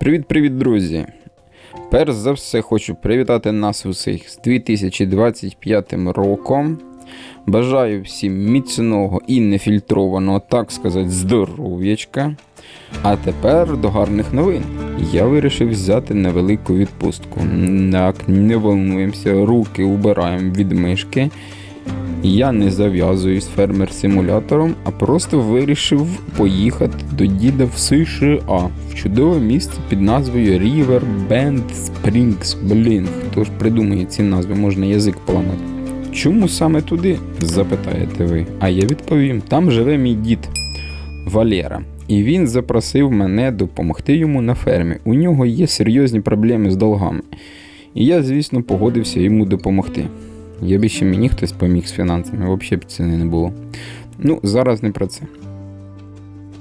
Привіт-привіт, друзі! Перш за все хочу привітати нас усіх з 2025 роком. Бажаю всім міцного і нефільтрованого, так сказати, здоров'ячка. А тепер до гарних новин. Я вирішив взяти невелику відпустку. Так, не волнуємося, руки убираємо від мишки. Я не зав'язуюсь фермер-симулятором, а просто вирішив поїхати до діда в США в чудове місце під назвою River Bend Springs. Блін, хто ж придумує ці назви, можна язик поламати. Чому саме туди? запитаєте ви. А я відповім: там живе мій дід Валера. І він запросив мене допомогти йому на фермі. У нього є серйозні проблеми з долгами. І я, звісно, погодився йому допомогти. Якби ще мені хтось поміг з фінансами, взагалі б ціни не було. Ну, зараз не про це.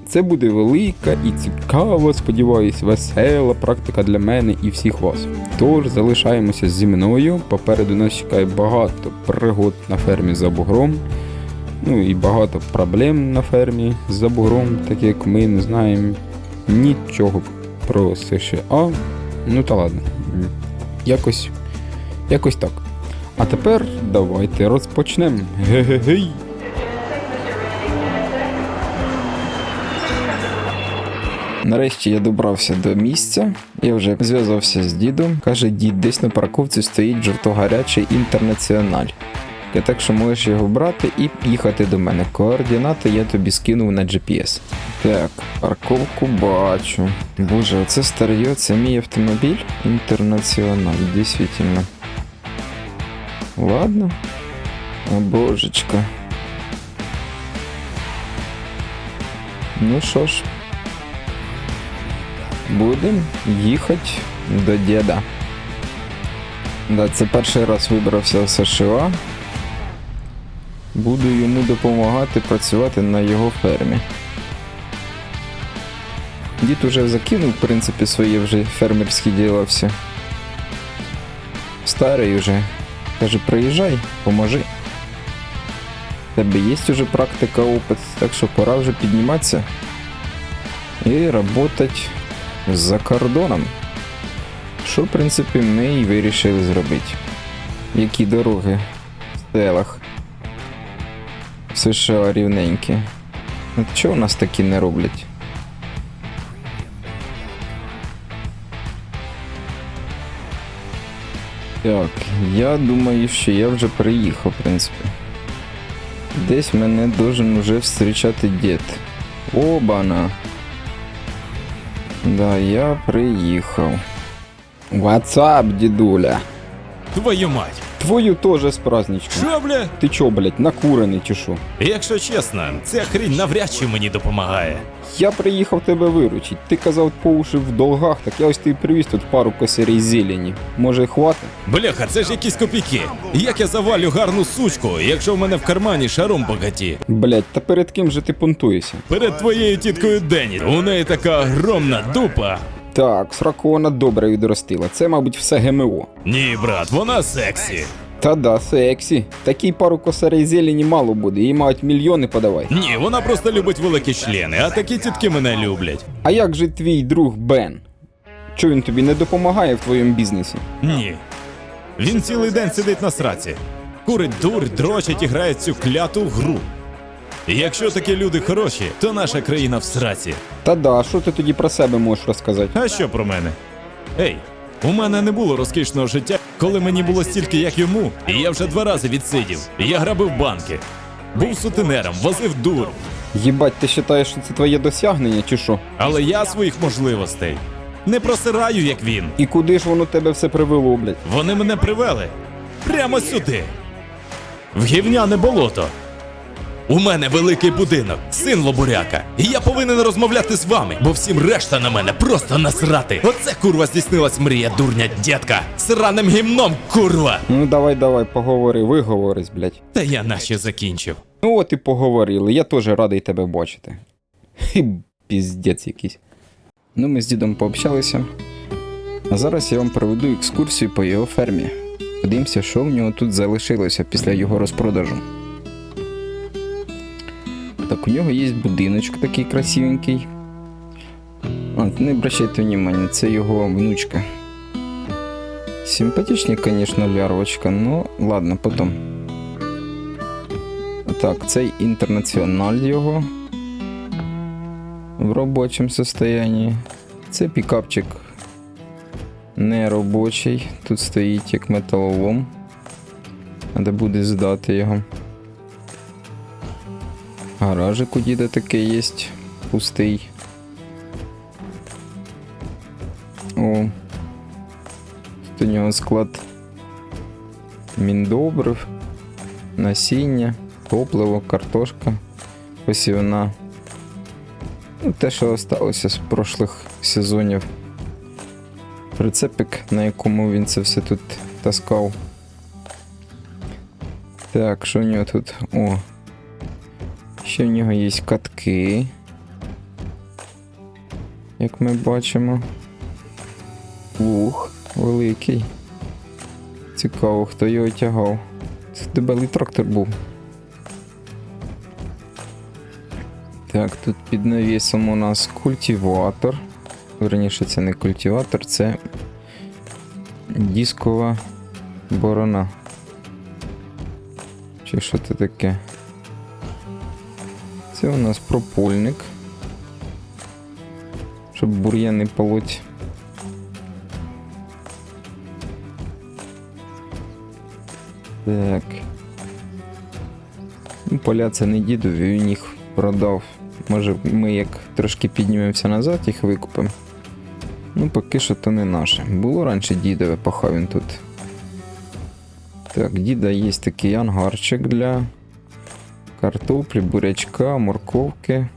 Це буде велика і цікава, сподіваюсь, весела практика для мене і всіх вас. Тож залишаємося зі мною. Попереду нас чекає багато пригод на фермі за бугром. Ну і багато проблем на фермі за бугром, так як ми не знаємо нічого про США. Ну та ладно. Якось, якось так. А тепер давайте розпочнемо. Ге-ге-гей! Нарешті я добрався до місця. Я вже зв'язався з дідом. Каже, дід, десь на парковці стоїть жовтогарячий інтернаціональ. Я так що можеш його брати і їхати до мене. Координати я тобі скинув на GPS. Так, парковку бачу. Боже, оце старьо, це мій автомобіль? Інтернаціональ, дійсно. Ладно. О, божечка. Ну що ж. Будем їхати до діда. Да, це перший раз вибрався в США. Буду йому допомагати працювати на його фермі. Дід уже закинув, в принципі, свої вже фермерські діла всі. Старий уже. Каже, приїжджай, поможи. В Тебе є вже практика, опит, так що пора вже підніматися і работать за кордоном. Що, в принципі, ми і вирішили зробити. Які дороги в селах США рівненькі. От чого у нас такі не роблять? Так, я думаю, що я вже приїхав, в принципі. Десь мене должен уже зустрічати дід. Обана. Да, я приїхав. What's up, дідуля? Твою мать! Твою теж з праздничком. Що, бля? Ти чо, блядь, накурений чи що? Якщо чесно, ця хрінь навряд чи мені допомагає. Я приїхав тебе виручить. Ти казав по уші в долгах, так я ось тобі привіз тут пару косарей зелені. Може, хватить? Бляха, це ж якісь копійки. Як я завалю гарну сучку, якщо в мене в кармані шаром багаті? Блядь, та перед ким же ти понтуєшся? Перед твоєю тіткою Дені. У неї така огромна дупа. Так, сраку вона добре відростила. Це, мабуть, все ГМО. Ні, брат, вона сексі. Та да, сексі. Такій пару косарей зелені мало буде, їй мають мільйони подавай. Ні, вона просто любить великі члени, а такі тітки мене люблять. А як же твій друг Бен? Чо він тобі не допомагає в твоєму бізнесі? Ні. Він цілий день сидить на сраці. Курить дур, дрочить і грає цю кляту гру. Якщо такі люди хороші, то наша країна в сраці. Та да, що ти тоді про себе можеш розказати? А що про мене? Ей, у мене не було розкішного життя, коли мені було стільки, як йому, і я вже два рази відсидів. Я грабив банки, був сутенером, возив дур. Їбать, ти вважаєш, що це твоє досягнення, чи що? Але я своїх можливостей не просираю, як він. І куди ж воно тебе все привело, блядь? Вони мене привели прямо сюди. В гівняне болото. У мене великий будинок, син лобуряка. І я повинен розмовляти з вами, бо всім решта на мене просто насрати. Оце курва здійснилась мрія, дурня дядька. Сраним гімном, курва. Ну давай, давай, поговори, виговорись, блядь. Та я наче закінчив. Ну от і поговорили, я теж радий тебе бачити. Хі, піздець якийсь. Ну, ми з дідом пообщалися. А зараз я вам проведу екскурсію по його фермі. Подивимося, що в нього тут залишилося після його розпродажу. Так, у нього є будиночок такий красивенький. От, не обращайте внимання, це його внучка. Симпатична, конечно, лярвочка, но ладно, потом. Так, цей інтернаціональ його в робочому состоянні. Це пікапчик не робочий. Тут стоїть як металолом. Треба буде здати його. Гаражик у діда таке є. Пустий. О. Тут у нього склад міндобрив, насіння, топливо, картошка, посівна. Ну, те, що залишилося з прошлих сезонів. Прицепик, на якому він це все тут таскав. Так, що в нього тут? О. Ще в нього є катки. Як ми бачимо. Луг великий. Цікаво, хто його тягав. Це дебелий трактор був. Так, тут під навісом у нас культиватор. Верніше, це не культиватор, це дискова борона. Чи що це таке? Це у нас пропульник. Щоб бур'ян не полоть. Так. Ну, поля це не дідові, він їх продав. Може, ми як трошки піднімемося назад, їх викупимо. Ну, поки що то не наше. Було раніше дідове, пахав він тут. Так, діда є такий ангарчик для картоплі, бурячка, морковки.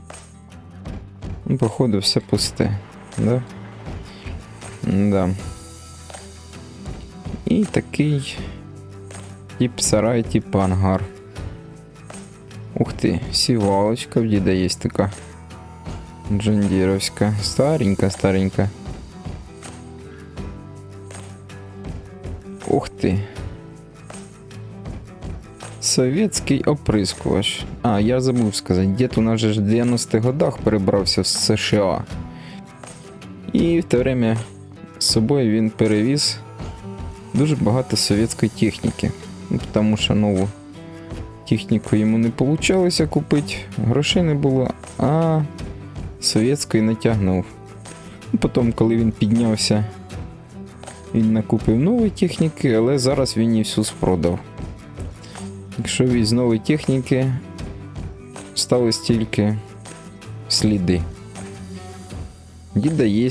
Ну, походу, все пусте. Да? Да. І такий тип сарай, тип ангар. Ух ти, сівалочка в діда є така. Джандіровська. Старенька, старенька. Ух ти. Советський оприскувач. А, я забув сказати, дід у нас же в 90-х годах перебрався в США. І в те время з собою він перевіз дуже багато совєтської техніки. Ну, Тому що нову техніку йому не вийшло купити, грошей не було, а совєтської натягнув. Ну, Потім, коли він піднявся, він накупив нової техніки, але зараз він її всю спродав. Якщо від нової техніки стались тільки сліди. Діда є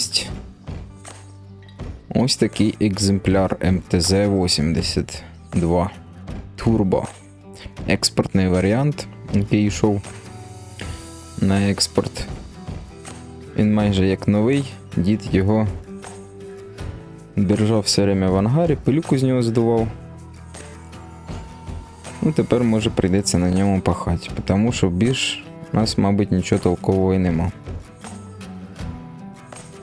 ось такий екземпляр МТЗ-82 Turbo. Експортний варіант, який йшов на експорт. Він майже як новий, дід його держав все время в ангарі, пилюку з нього здував. Ну, тепер може прийдеться на ньому пахати, тому що більш у нас, мабуть, нічого толкового і нема.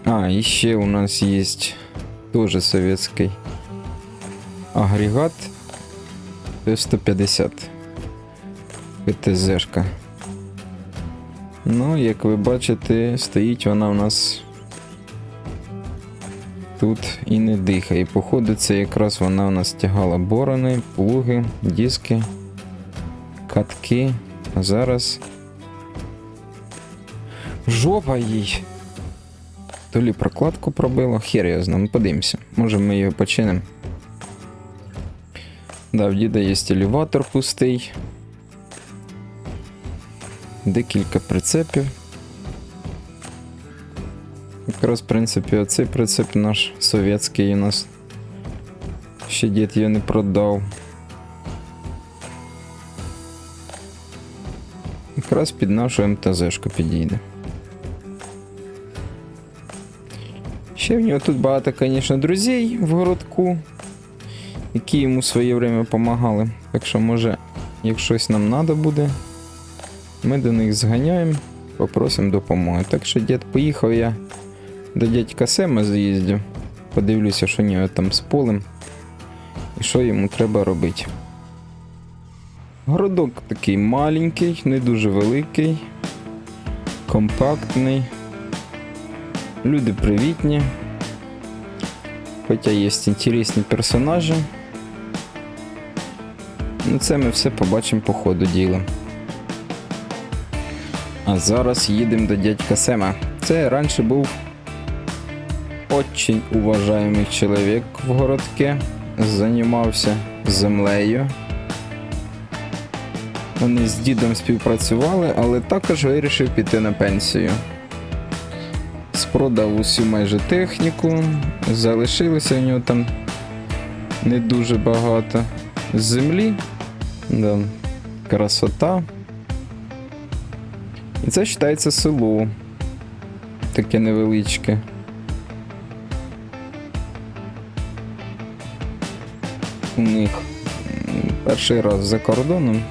А, і ще у нас є теж совєтський агрегат Т-150 ПТЗшка. Ну, як ви бачите, стоїть вона у нас тут і не дихає. Походу, це якраз вона у нас тягала борони, плуги, диски, катки. А зараз. Жопа їй. То лі прокладку пробило, хер його знає, ну, подивимося. Може ми його починимо. Да, в діда є елеватор пустий. Декілька прицепів. Якраз, в принципі, оцей прицеп наш совєтський у нас. Ще дід його не продав. Якраз під нашу МТЗшку підійде. Ще в нього тут багато, звісно, друзей в городку, які йому в своє время допомагали. Так що, може, як щось нам треба буде, ми до них зганяємо, попросимо допомоги. Так що дід поїхав я до дядька Сема з'їздю. Подивлюся, що нього там з полем. І що йому треба робити. Городок такий маленький, не дуже великий, компактний. Люди привітні. Хоча є інтересні персонажі. Ну, це ми все побачимо по ходу діла. А зараз їдемо до дядька Сема. Це раніше був очень уважаемый чоловік в городке. Займався землею. Вони з дідом співпрацювали, але також вирішив піти на пенсію. Спродав усю майже техніку, залишилося в нього там не дуже багато землі. Да. Красота. І це вважається село. Таке невеличке. Них перший раз за кордоном.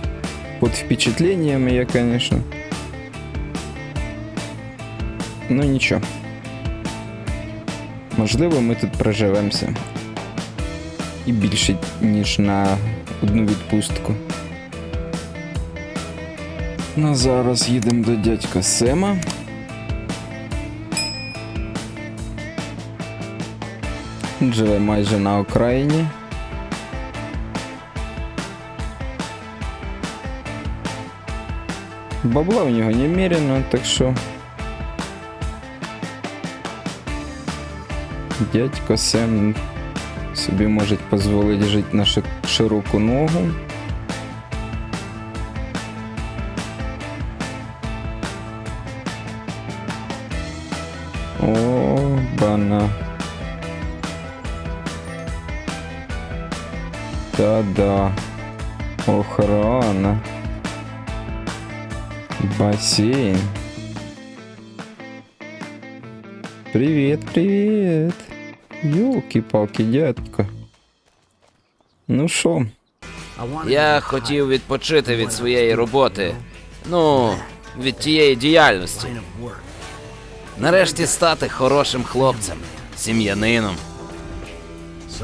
Під впечатленнями я, звісно. Ну нічого. Можливо, ми тут проживемося. І більше, ніж на одну відпустку. Ну, зараз їдемо до дядька Сема. Живе майже на окраїні. Бабла у нього немерено, так що. Дядько Сем собі може дозволити жити на широку ногу. О, бана. Та-да. Охрана. Бассейн. Привет, привет. Ёлки-палки, дядько. Ну шо? Я хотів відпочити від своєї роботи. Ну, від тієї діяльності. Нарешті стати хорошим хлопцем, сім'янином.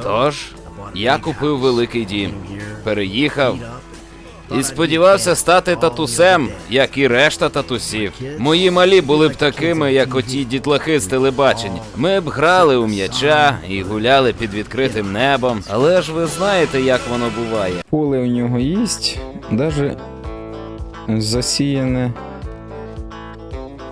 Тож, я купив великий дім, переїхав і сподівався стати татусем, як і решта татусів. Мої малі були б такими, як оті дітлахи з телебачення. Ми б грали у м'яча і гуляли під відкритим небом. Але ж ви знаєте, як воно буває. Поле у нього їсть, даже засіяне,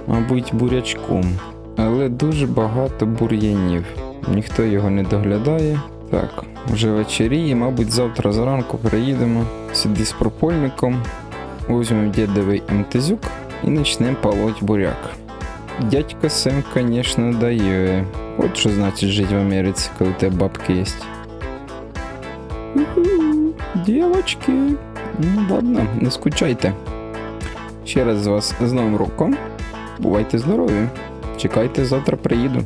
мабуть, бурячком. Але дуже багато бур'янів. Ніхто його не доглядає. Так, вже вечеріє, мабуть, завтра зранку приїдемо сюди з пропольником, візьмемо дідовий МТЗюк і почнемо полоть буряк. Дядько Сем, звісно, дає. От що значить жити в Америці, коли у тебе бабки є. Дівочки. Ну ладно, не скучайте. Ще раз з вас з Новим роком. Бувайте здорові. Чекайте, завтра приїду.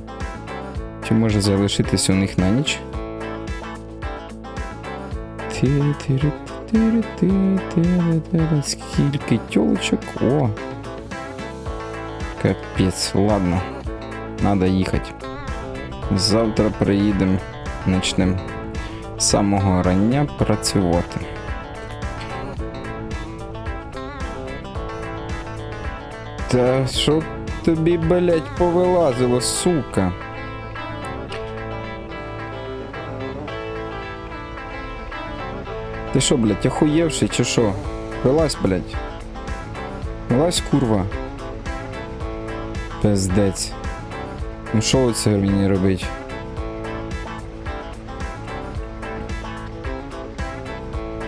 Чи може залишитись у них на ніч? Скільки тьолочок. О. Капець, ладно. Надо їхати. Завтра приїдемо, почнемо з самого рання працювати. Та що тобі, блять, повилазило, сука? Ти що, блять, охуєвший чи що? Вилазь, блять. Вилазь, курва. Пиздець. Ну що це мені робить?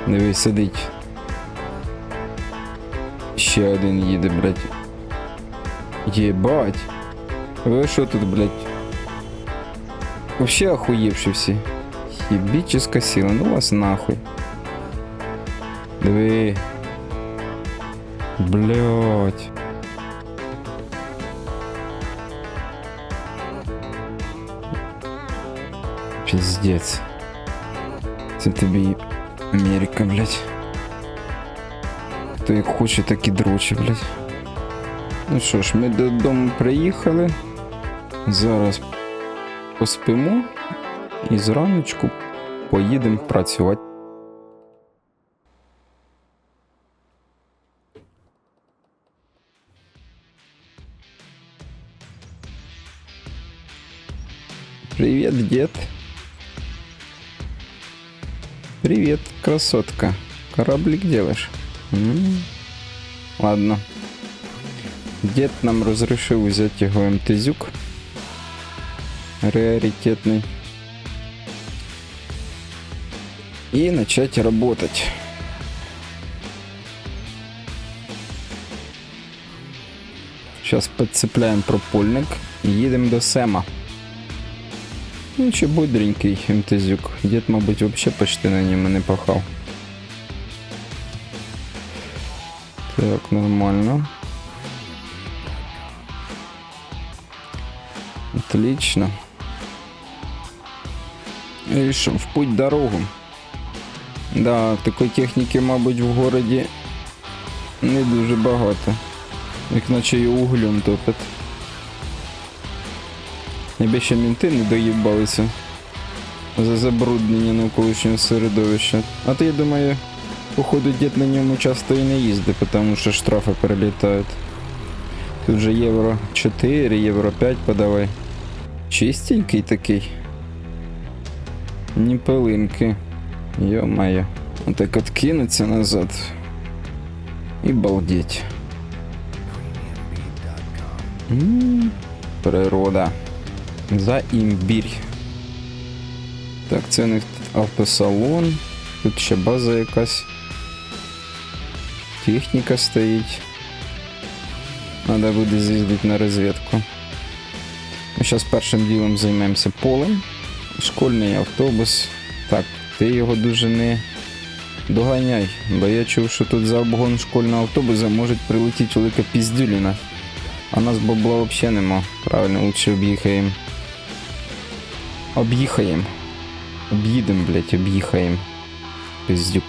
Дивись, сидить. Ще один їде, блядь. Єбать. Ви що тут, блядь? Вообще охуєвші всі. Єбіческа сила, ну вас нахуй. Диви. Блять. Пиздец. Це тобі Америка, блядь. Хто як хоче, так і дроче, блядь. Ну що ж, ми додому приїхали. Зараз поспимо і зраночку поїдемо працювати. Привет, дед. Привет, красотка. Кораблик делаешь? М. Ладно. Дед нам разрешил взять его МТЗюк. Раритетный. И начать работать. Сейчас подцепляем пропульник і їдемо до Сема. Ну, ще бодренький МТЗюк. Дід, мабуть, взагалі почти на ньому не пахав. Так, нормально. Отлично. Що, в путь дорогу. Да, такої техніки, мабуть, в городі не дуже багато. Як наче і углем топить. Якби ще мінти не доїбалися за забруднення навколишнього середовища. А то я думаю, походу дід на ньому часто і не їздить, тому що штрафи перелітають. Тут вже євро 4, євро 5 подавай. Чистенький такий. Ні пилинки. Йо-моє. Отак от кинуться назад. І балдеть. М, Природа. За імбірь. Так, це них автосалон. Тут ще база якась. Техніка стоїть. Надо буде з'їздити на розвідку. Ми зараз першим ділом займемося полем. Школьний автобус. Так, ти його дуже не доганяй, бо я чув, що тут за обгон школьного автобуса може прилетіти велика піздюліна. А нас бабла взагалі нема. Правильно, лучше об'їхаємо. Об'їхаємо. Об'їдем, блять, об'їхаємо. Пиздюк.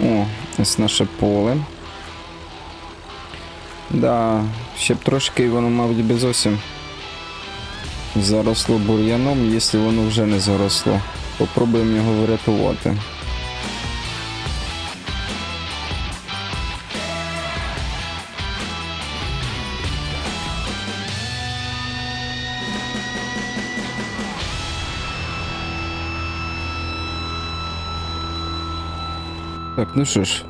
О, ось наше поле. Да, ще б трошки воно, мабуть, би зовсім заросло бур'яном, якщо воно вже не заросло. Попробуємо його врятувати. Так, ну що ж,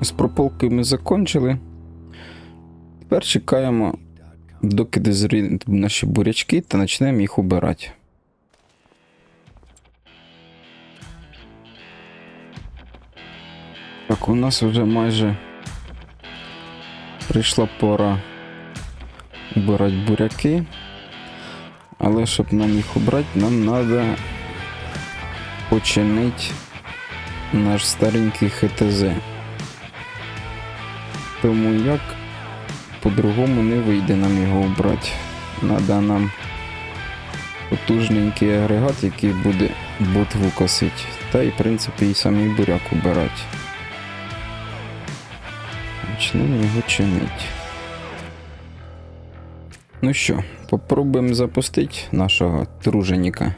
з прополкою ми закончили. Тепер чекаємо, доки дозріють наші бурячки, та почнемо їх убирати. Так, у нас вже майже прийшла пора убирати буряки. Але щоб нам їх убрати, нам треба починити наш старенький ХТЗ. Тому як по-другому не вийде нам його обрати. Надо нам потужненький агрегат, який буде ботву косити. Та й в принципі і самий буряк убирати. Почнемо його чинити. Ну що, попробуємо запустити нашого труженіка.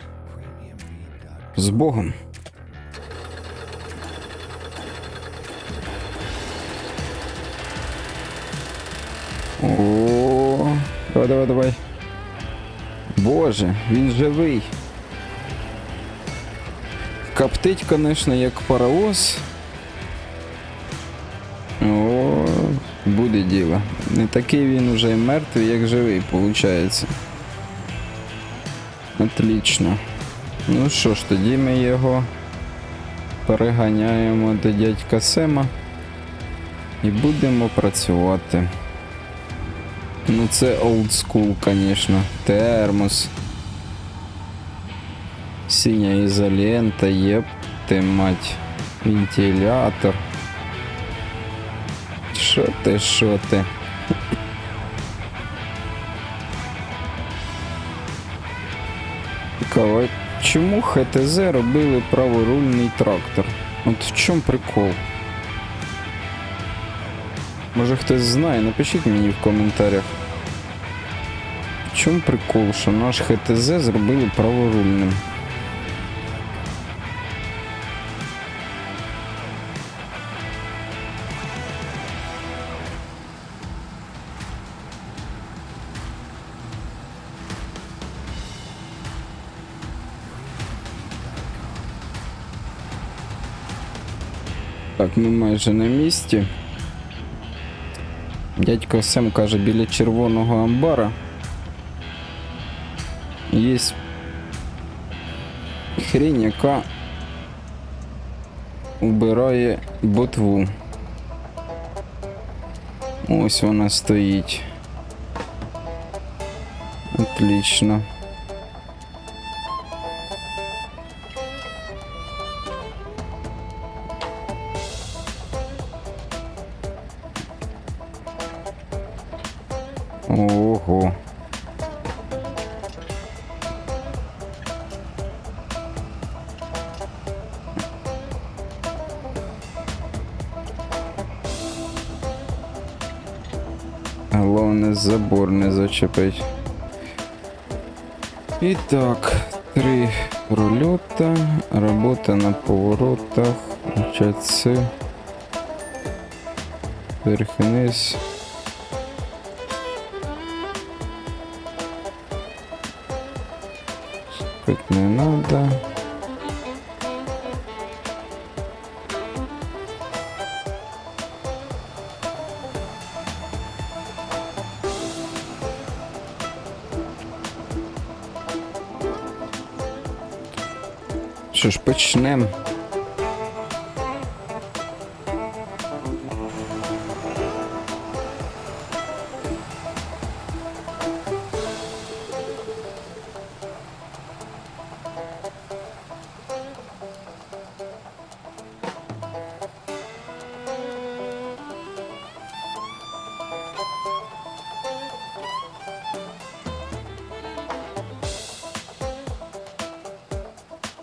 З Богом. О, давай, давай, давай. Боже, він живий. Коптить, конечно, як паровоз. О, буде діло. Не такий він уже мертвий, як живий, виходить. Отлично. Ну що ж, тоді ми його переганяємо до дядька Сема і будемо працювати. Ну це school, конечно. Термос. Синя ізолента, єп ти мать. Вентилятор. Що ти, що ти? Цікаво, чому ХТЗ робили праворульний трактор? От в чому прикол? Може хтось знає, напишіть мені в коментарях. В чому прикол, що наш ХТЗ зробили праворульним? Так, ми майже на місці. Дядько Сем каже, біля червоного амбара є хрінь, яка убирає ботву. Ось вона стоїть. Отлично. Головне забор не зачепить. І так, три прольота, робота на поворотах, ЧЦ, вверх-вниз. Ж, почнемо.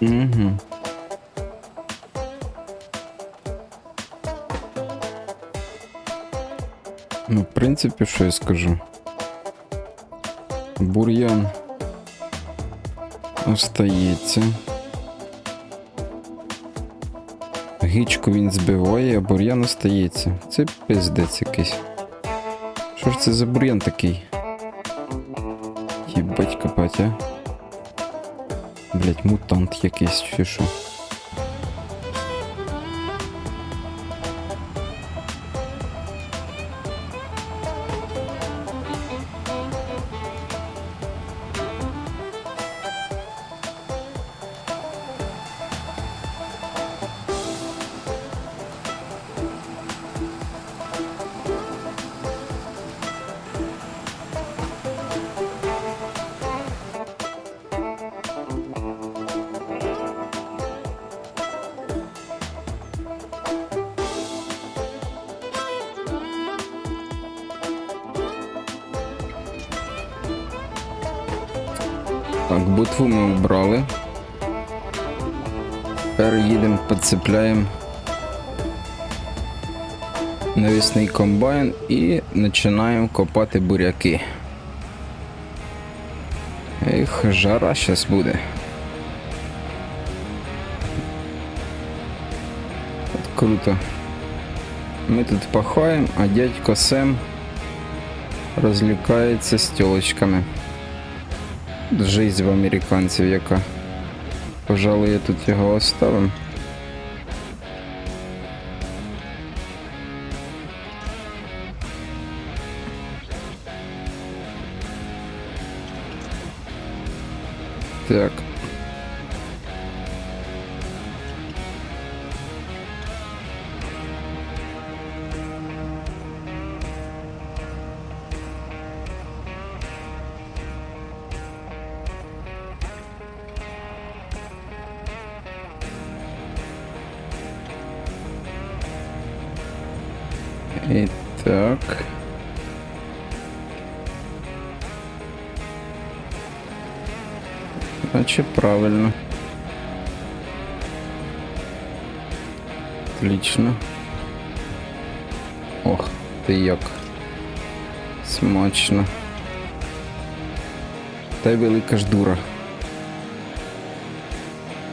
Угу. Принципі, що я скажу. Бур'ян остається. Гічку він збиває, а бур'ян остається. Це пиздець якийсь. Що ж це за бур'ян такий? Їбать копать, а? Блять, мутант якийсь чи що. Ми. Тепер їдемо, підцепляємо навісний комбайн і починаємо копати буряки. Ех, жара зараз буде. От круто. Ми тут пахаємо, а дядько Сем розлікається з тілочками. Жизнь в американців яка. Пожалуй, я тут його оставим. Так. І так. Значит, правильно. Отлично. Ох, ти як. Смачно. Та велика ж дура.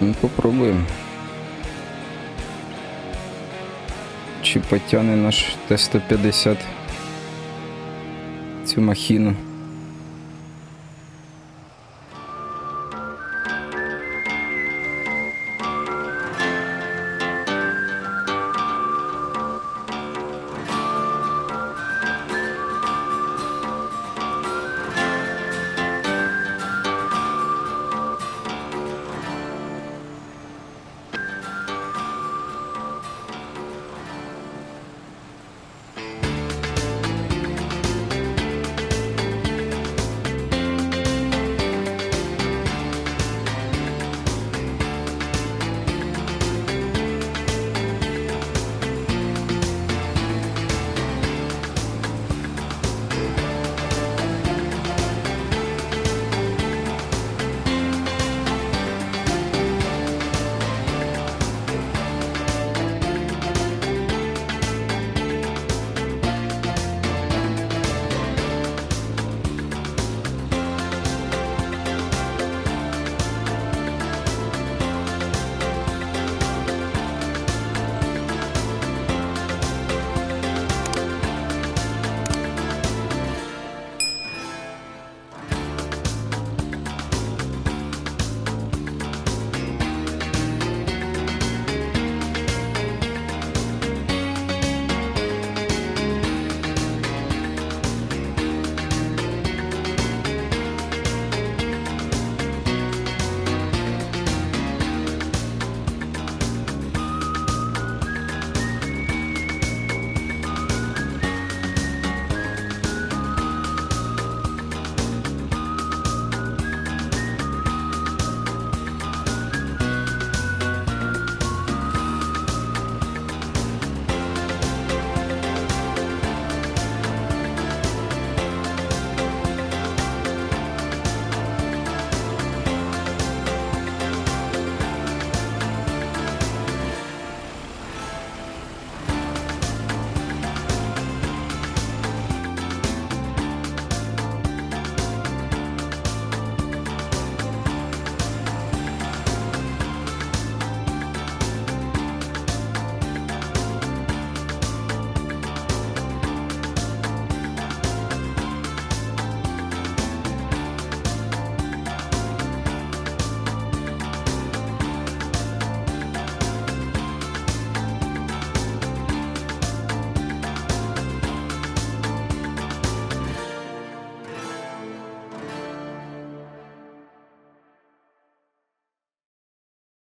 Ну, попробуємо. Чи потягне наш Т-150 цю махіну.